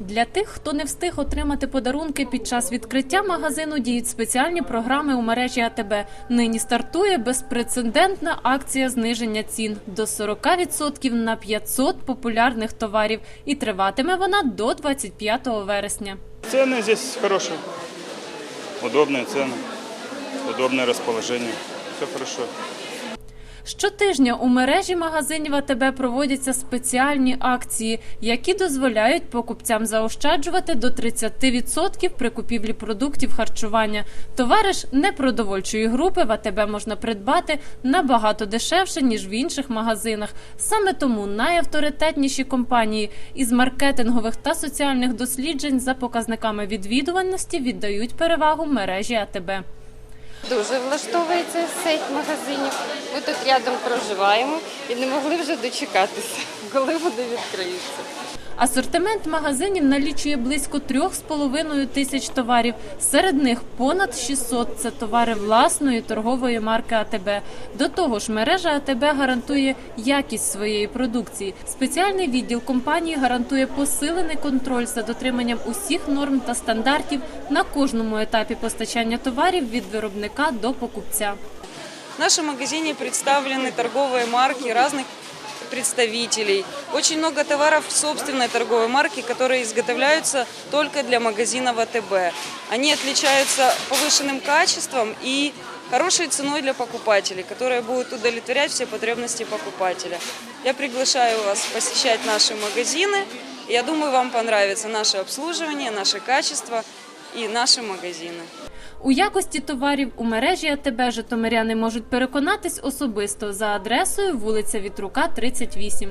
Для тих, хто не встиг отримати подарунки під час відкриття магазину, діють спеціальні програми у мережі АТБ. Нині стартує безпрецедентна акція зниження цін до 40% на 500 популярних товарів, і триватиме вона до 25 вересня. Цены здесь хорошие. Удобные цены, удобное расположение. Все хорошо. Щотижня у мережі магазинів АТБ проводяться спеціальні акції, які дозволяють покупцям заощаджувати до 30% при купівлі продуктів харчування. Товари ж непродовольчої групи в АТБ можна придбати набагато дешевше ніж в інших магазинах. Саме тому найавторитетніші компанії із маркетингових та соціальних досліджень за показниками відвідуваності віддають перевагу мережі АТБ. Дуже влаштовується сеть магазинів. Ми тут рядом проживаємо і не могли вже дочекатися, коли вони відкриються. Асортимент магазинів налічує близько 3,5 тисяч товарів. Серед них понад 600 – це товари власної торгової марки АТБ. До того ж, мережа АТБ гарантує якість своєї продукції. Спеціальний відділ компанії гарантує посилений контроль за дотриманням усіх норм та стандартів на кожному етапі постачання товарів від виробника до покупця. В нашем магазине представлены торговые марки разных представителей. Очень много товаров собственной торговой марки, которые изготовляются только для магазина ВТБ. Они отличаются повышенным качеством и хорошей ценой для покупателей, которая будет удовлетворять все потребности покупателя. Я приглашаю вас посещать наши магазины. Я думаю, вам понравится наше обслуживание, наше качество и наші магазини. У якості товарів у мережі АТБ житомиряни можуть переконатись особисто за адресою вулиця Вітрука, 38.